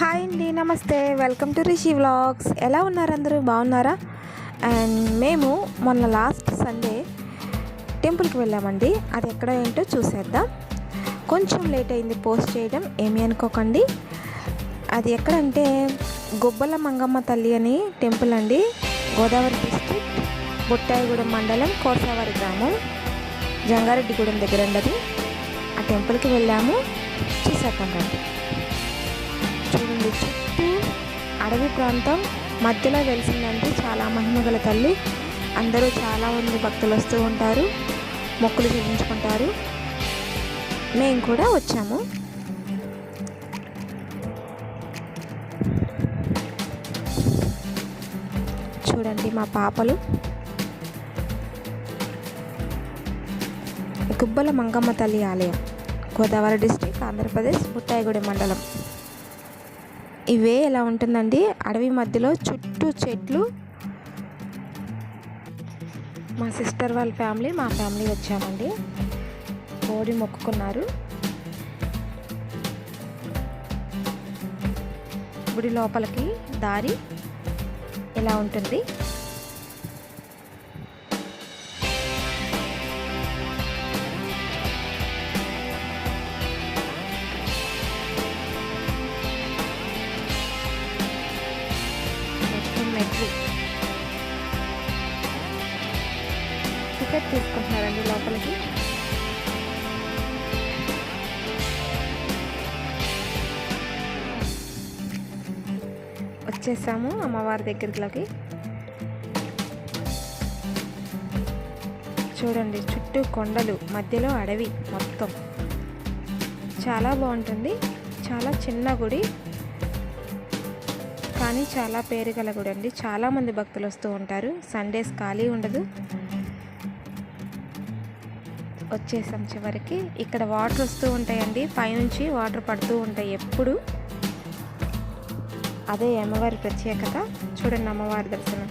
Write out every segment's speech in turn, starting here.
Hi అండి నమస్తే. Welcome to Rishi vlogs. ఎలా ఉన్నారు అందరూ? బాగున్నారా? అండ్ మేము మొన్న లాస్ట్ సండే టెంపుల్కి వెళ్ళామండి. అది ఎక్కడ ఏంటో చూసేద్దాం. కొంచెం లేట్ అయింది పోస్ట్ చేయడం ఏమీ అనుకోకండి. అది ఎక్కడంటే గొబ్బల మంగమ్మ తల్లి అని టెంపుల్ అండి. గోదావరి డిస్ట్రిక్ట్ బొట్టాయిగూడెం మండలం కోసావారి గ్రామం. జంగారెడ్డిగూడెం దగ్గర ఉండదు. ఆ టెంపుల్కి వెళ్ళాము. చూసేద్దాం రండి. చూడండి చుట్టూ అడవి ప్రాంతం మధ్యలో వెలిసిందంటే చాలా మహిమగల తల్లి. అందరూ చాలామంది భక్తులు వస్తూ ఉంటారు మొక్కులు చెల్లించుకుంటారు. మేము కూడా వచ్చాము. చూడండి మా పాపలు. గుబ్బల మంగమ్మ తల్లి ఆలయం గోదావరి డిస్ట్రిక్ట్ ఆంధ్రప్రదేశ్ ముట్టాయిగూడెం మండలం. ఇవే ఎలా ఉంటుందండి? అడవి మధ్యలో చుట్టూ చెట్లు. మా సిస్టర్ వాళ్ళ ఫ్యామిలీ మా ఫ్యామిలీ వచ్చామండి. కోడి మొక్కుకున్నారు. గుడి లోపలికి దారి ఎలా ఉంటుంది? టికెట్ తీసుకుంటున్నారండి లోపలికి. వచ్చేసాము అమ్మవారి దగ్గరలోకి. చూడండి చుట్టూ కొండలు మధ్యలో అడవి మొత్తం. చాలా బాగుంటుంది. చాలా చిన్న గుడి. కానీ చాలా పేరు గల గుడి అండి చాలామంది భక్తులు వస్తూ ఉంటారు. సండేస్ ఖాళీ ఉండదు. వచ్చేసాం చివరికి. ఇక్కడ వాటర్ వస్తూ ఉంటాయండి. పైనుంచి వాటర్ పడుతూ ఉంటాయి ఎప్పుడు. అదే అమ్మవారి ప్రత్యేకత. చూడండి అమ్మవారి దర్శనం.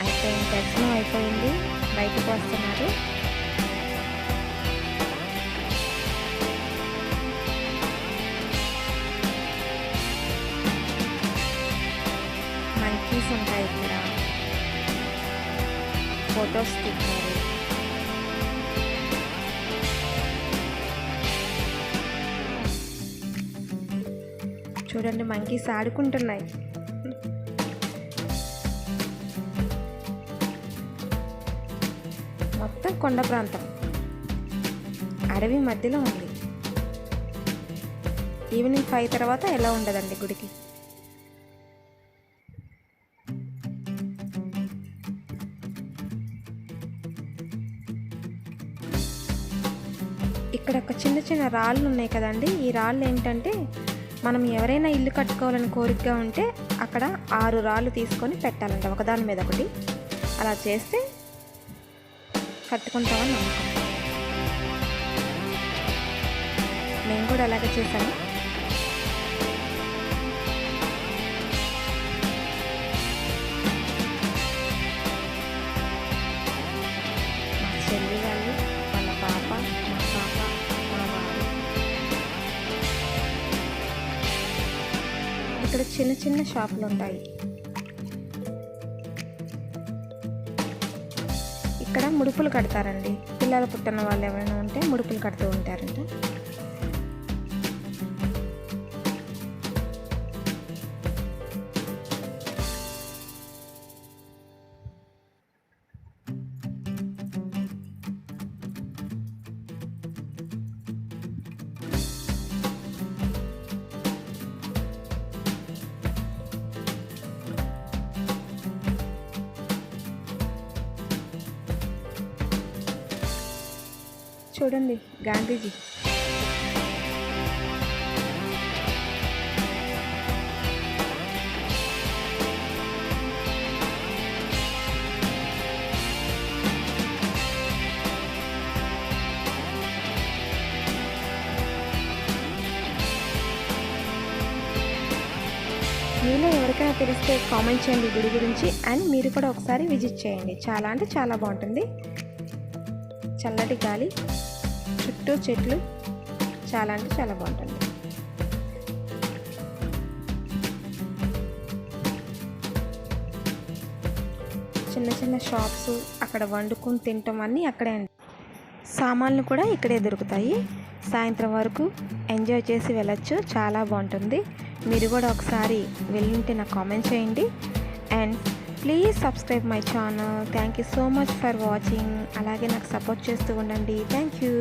అయితే దర్శనం అయిపోయింది. మంకీస్ ఉంటాయి ఇక్కడ ఫొటోస్ తీస్తారు చూడండి మంకీస్ ఆడుకుంటున్నాయి. మొత్తం కొండ ప్రాంతం. అడవి మధ్యలో ఉంది. ఈవినింగ్ ఫైవ్ తర్వాత ఎలా ఉండదండి గుడికి? ఇక్కడ ఒక చిన్న చిన్న రాళ్ళు ఉన్నాయి కదండి. ఈ రాళ్ళు ఏంటంటే మనం ఎవరైనా ఇల్లు కట్టుకోవాలని కోరికగా ఉంటే అక్కడ ఆరు రాళ్ళు తీసుకొని పెట్టాలంట ఒకదాని మీద ఒకటి. అలా చేస్తే కట్టుకుంటామని నమ్మకం మేము కూడా అలాగే చేశాము ఇక్కడ చిన్న చిన్న షాపులు ఉంటాయి. ఇక్కడ ముడుపులు కడతారండి. పిల్లలు పుట్టిన వాళ్ళు ఎవరైనా ఉంటే ముడుపులు కడుతూ ఉంటారంట. చూడండి గాంధీజీ. మీలో ఎవరికైనా తెలిస్తే కామెంట్ చేయండి గుడి గురించి అండ్ మీరు కూడా ఒకసారి విజిట్ చేయండి. చాలా అంటే చాలా బాగుంటుంది. చల్లటి గాలి. చుట్టూ చెట్లు చాలా అంటే చాలా బాగుంటుంది. చిన్న చిన్న షాప్స్ అక్కడ వండుకుని తినటం అన్నీ అక్కడే సామాన్లు కూడా ఇక్కడే దొరుకుతాయి. సాయంత్రం వరకు ఎంజాయ్ చేసి వెళ్ళచ్చు. చాలా బాగుంటుంది. మీరు కూడా ఒకసారి వెళ్ళుంటే నాకు కామెంట్ చేయండి. And please subscribe my channel thank you so much for watching అలాగే నాకు సపోర్ట్ చేస్తూ ఉండండి థ్యాంక్ యూ